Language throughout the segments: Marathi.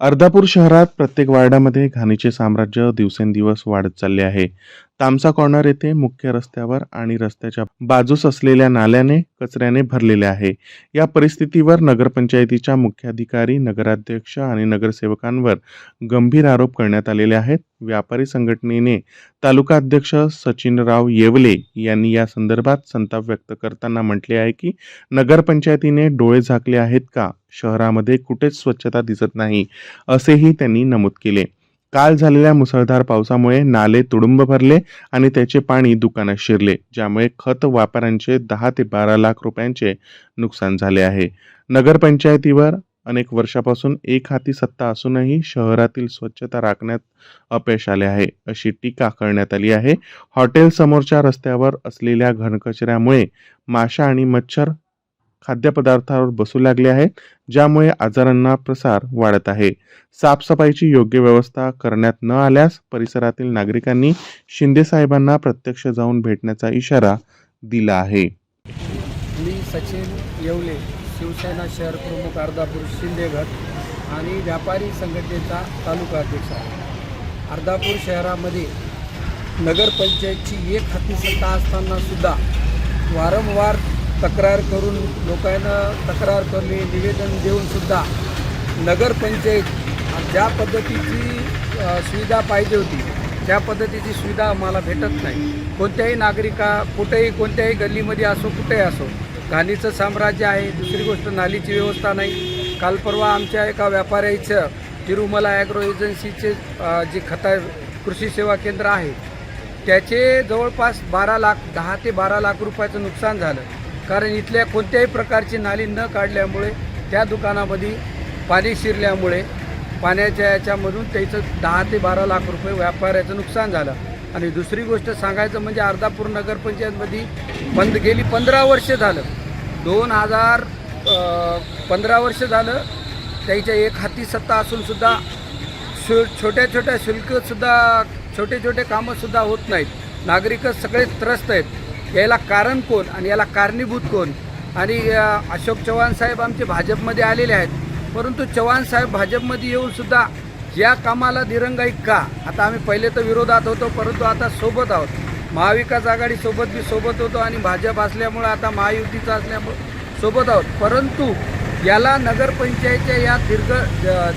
अर्धापूर शहरात प्रत्येक वार्डामध्ये घाणीचे साम्राज्य दिवसेंदिवस वाढत चालले आहे. तामसा कॉर्नर येथे मुख्य रस्त्यावर आणि रस्त्याच्या बाजूस असलेल्या नाल्याने कचऱ्याने भरलेले आहे. या परिस्थितीवर नगरपंचायतीच्या मुख्याधिकारी नगराध्यक्ष आणि नगरसेवकांवर गंभीर आरोप करण्यात आलेले आहेत. व्यापारी संघटनेने तालुका अध्यक्ष सचिनराव येवले यांनी या संदर्भात संताप व्यक्त करताना म्हटले आहे की नगरपंचायतीने डोळे झाकले आहेत का? शहरामध्ये कुठेच स्वच्छता दिसत नाही असेही त्यांनी नमूद केले. काल झालेल्या मुसळधार पावसामुळे नाले तुडुंब भरले आणि त्याचे पाणी दुकानात शिरले ज्यामुळे खत व्यापाऱ्यांचे दहा ते बारा लाख रुपयांचे नुकसान झाले आहे. नगरपंचायतीवर अनेक वर्षापासून एक हाती सत्ता असूनही शहरातील स्वच्छता राखण्यात अपयश आले आहे अशी टीका करण्यात आली आहे. हॉटेल समोरच्या रस्त्यावर असलेल्या घनकचऱ्यामुळे माशा आणि मच्छर खाद्यपदार्थावर बसू लागले आहेत ज्यामुळे आजारांना प्रसार वाढत आहे. साफसफाईची योग्य व्यवस्था करण्यात न आल्यास परिसरातील नागरिकांनी शिंदे साहेबांना प्रत्यक्ष जाऊन भेटण्याचा इशारा दिला आहे. मी सचिन येवले शिवसेना शहर प्रमुख अर्धापूर शिंदे गट आणि व्यापारी संघटनेचा तालुका अध्यक्ष आहे. अर्धापूर शहरामध्ये नगरपंचायतची एक हाती सत्ता असताना सुद्धा वारंवार तक्रार करून लोकांना तक्रार करणे निवेदन देऊन सुद्धा नगरपंचायत ज्या पद्धतीची सुविधा पाहिजे होती त्या पद्धतीची सुविधा आम्हाला भेटत नाही. कोणत्याही नागरिका कुठेही कोणत्याही गल्लीमध्ये असो कुठेही असो घाणीचं साम्राज्य आहे दुसरी गोष्ट नालीची व्यवस्था नाही. काल परवा आमच्या एका व्यापाऱ्याचं तिरुमला ॲग्रो एजन्सीचे जे खता कृषी सेवा केंद्र आहे त्याचे जवळपास बारा लाख दहा ते बारा लाख रुपयाचं नुकसान झालं. कारण इथल्या कोणत्याही प्रकारची नाली न काढल्यामुळे त्या दुकानामध्ये पाणी शिरल्यामुळे पाण्याच्या याच्यामधून त्याचं दहा ते बारा लाख रुपये व्यापाऱ्याचं नुकसान झालं. आणि दुसरी गोष्ट सांगायचं म्हणजे अर्धापूर नगरपंचायतमध्ये बंद गेली पंधरा वर्ष झालं. दोन हजार पंधरा वर्ष झालं त्याच्या एक हाती सत्ता असूनसुद्धा शु छोट्या छोट्या शुल्कसुद्धा छोटे छोटे कामंसुद्धा होत नाहीत. नागरिकच सगळे त्रस्त आहेत. याला कारण कोण आणि याला कारणीभूत कोण? आणि अशोक चव्हाण साहेब आमचे भाजपमध्ये आलेले आहेत. परंतु चव्हाण साहेब भाजपमध्ये येऊन सुद्धा या कामाला दिरंगाई का? आता आम्ही पहिले तर विरोधात होतो परंतु आता सोबत आहोत. महाविकास आघाडीसोबत मी बी सोबत होतो आणि भाजप असल्यामुळं आता महायुतीचा असल्यामुळं सोबत आहोत. परंतु याला नगरपंचायतच्या या दीर्घ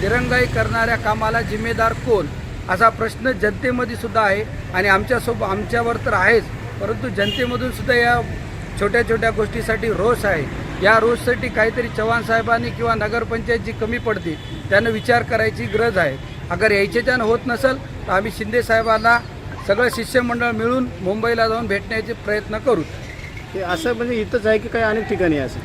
दिरंगाई करणाऱ्या कामाला जिम्मेदार कोण? असा प्रश्न जनतेमध्ये सुद्धा आहे आणि आमच्यासोबत आमच्यावर तर आहेच. परंतु जनतेमधून सुद्धा या छोट्या छोट्या गोष्टीसाठी रोष आहे. या रोषसाठी काहीतरी चव्हाण साहेबांनी किंवा नगरपंचायत जी कमी पडते त्यानं विचार करायची गरज आहे. अगर याच्याच्यानं होत नसेल तर आम्ही शिंदे साहेबांना सगळं शिष्यमंडळ मिळून मुंबईला जाऊन भेटण्याचे प्रयत्न करू. ते असं म्हणजे इथंच आहे की काही अनेक ठिकाणी असं?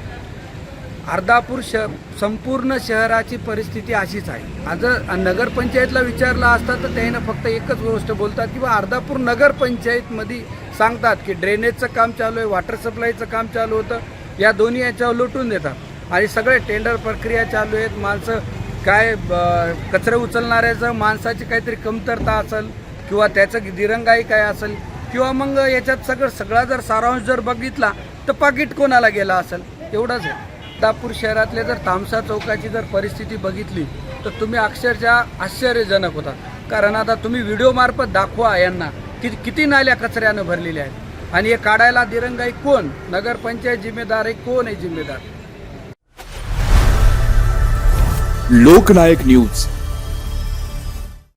अर्धापूर श संपूर्ण शहराची परिस्थिती अशीच आहे. आज नगरपंचायतला विचारलं असता तर त्यानं फक्त एकच गोष्ट बोलतात किंवा अर्धापूर नगरपंचायतमध्ये सांगतात की ड्रेनेजचं काम चालू आहे वॉटर सप्लायचं काम चालू होतं. या दोन्ही याच्यावर लुटून देतात. आणि सगळे टेंडर प्रक्रिया चालू आहेत. माणसं काय ब- कचरे उचलणाऱ्याचं माणसाची काहीतरी कमतरता असेल किंवा त्याचं दिरंगाई काय असेल किंवा मग याच्यात सगळं सगळा जर सारांश जर बघितला तर पाकिट कोणाला गेला असेल? एवढंच आहे. दापूर शहरातल्या जर तामसा चौकाची जर परिस्थिती बघितली तर तुम्ही अक्षरशः आश्चर्यजनक होता. कारण आता तुम्ही व्हिडिओमार्फत दाखवा यांना. कि किती नाल्या कचऱ्यानं भरलेल्या आहेत? आणि हे काढायला दिरंगाई कोण? नगरपंचायत जिम्मेदार आहे कोण आहे जिम्मेदार? लोकनायक न्यूज.